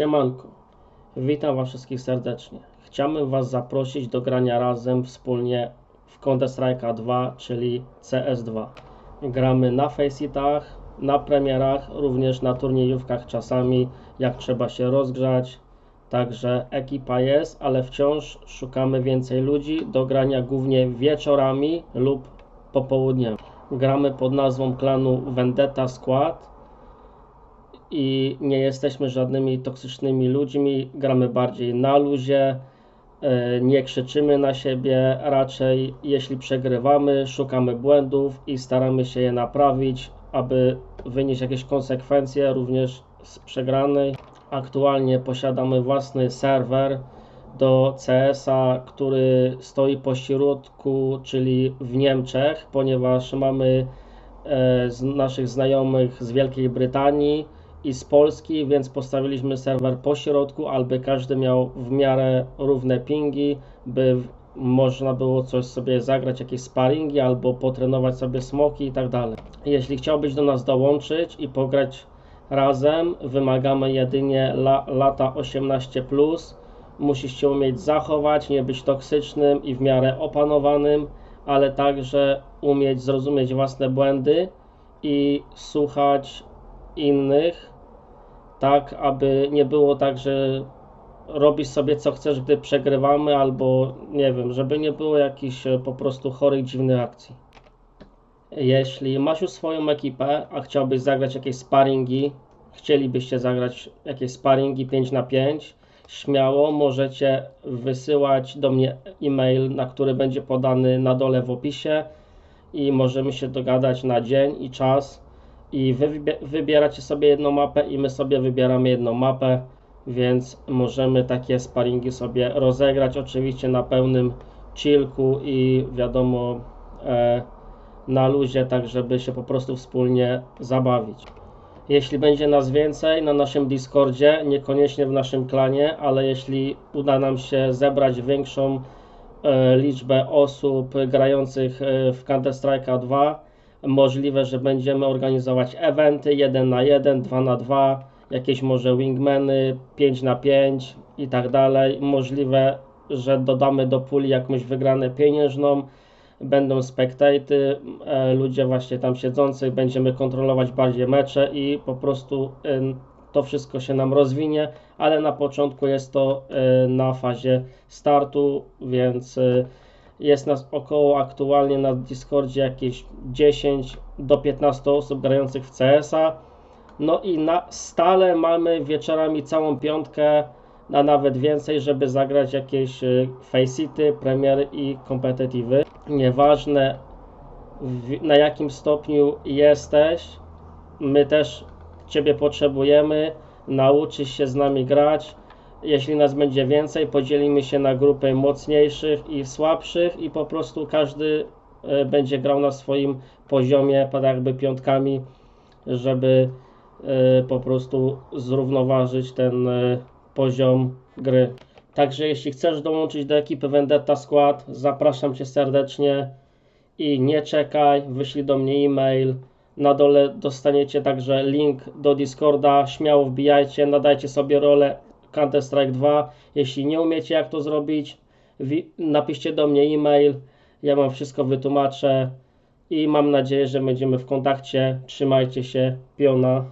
Siemanko, witam Was wszystkich serdecznie. Chciałbym Was zaprosić do grania razem wspólnie w Counter Strike'a 2, czyli CS2. Gramy na faceitach, na premierach, również na turniejówkach czasami, jak trzeba się rozgrzać. Także ekipa jest, ale wciąż szukamy więcej ludzi do grania głównie wieczorami lub popołudniem. Gramy pod nazwą klanu Vendetta Squad i nie jesteśmy żadnymi toksycznymi ludźmi, gramy bardziej na luzie, e, nie krzyczymy na siebie, raczej jeśli przegrywamy, szukamy błędów i staramy się je naprawić, aby wynieść jakieś konsekwencje również z przegranej. Aktualnie posiadamy własny serwer do CS-a, który stoi po środku, czyli w Niemczech, ponieważ mamy e, z naszych znajomych z Wielkiej Brytanii i z Polski, więc postawiliśmy serwer po środku, aby każdy miał w miarę równe pingi, by można było coś sobie zagrać, jakieś sparingi albo potrenować sobie smoki i tak dalej. Jeśli chciałbyś do nas dołączyć i pograć razem, wymagamy jedynie la, lata 18+. Musisz się umieć zachować, nie być toksycznym i w miarę opanowanym, ale także umieć zrozumieć własne błędy i słuchać innych, tak aby nie było tak, że robisz sobie co chcesz, gdy przegrywamy, albo nie wiem, żeby nie było jakichś e, po prostu chorych, dziwnych akcji. Jeśli masz już swoją ekipę, a chciałbyś zagrać jakieś sparingi, chcielibyście zagrać jakieś sparingi 5 na 5, śmiało możecie wysyłać do mnie e-mail, na który będzie podany na dole w opisie i możemy się dogadać na dzień i czas i wy wybie- wybieracie sobie jedną mapę i my sobie wybieramy jedną mapę, więc możemy takie sparingi sobie rozegrać, oczywiście na pełnym chillku i wiadomo e, na luzie, tak żeby się po prostu wspólnie zabawić. Jeśli będzie nas więcej na naszym Discordzie, niekoniecznie w naszym klanie, ale jeśli uda nam się zebrać większą e, liczbę osób grających e, w Counter Strike'a 2, możliwe, że będziemy organizować eventy 1 na 1, 2 na 2, jakieś może wingmany 5 na 5 i tak dalej. Możliwe, że dodamy do puli jakąś wygrane pieniężną, będą spektaty, e, ludzie właśnie tam siedzący, będziemy kontrolować bardziej mecze i po prostu em, to wszystko się nam rozwinie, ale na początku jest to e, na fazie startu, więc e, jest nas około aktualnie na Discordzie jakieś 10 do 15 osób grających w CS-a. No i na stale mamy wieczorami całą piątkę, a nawet więcej, żeby zagrać jakieś y, faceity, premiery i kompetytywy. Nieważne w, na jakim stopniu jesteś, my też Ciebie potrzebujemy, nauczysz się z nami grać. Jeśli nas będzie więcej, podzielimy się na grupy mocniejszych i słabszych i po prostu każdy e, będzie grał na swoim poziomie, tak jakby piątkami, żeby e, po prostu zrównoważyć ten e, poziom gry. Także jeśli chcesz dołączyć do ekipy Vendetta Squad, zapraszam Cię serdecznie i nie czekaj, wyślij do mnie e-mail. Na dole dostaniecie także link do Discorda. Śmiało wbijajcie, nadajcie sobie rolę Counter Strike 2. Jeśli nie umiecie jak to zrobić, napiszcie do mnie e-mail. Ja Wam wszystko wytłumaczę i mam nadzieję, że będziemy w kontakcie. Trzymajcie się, piona.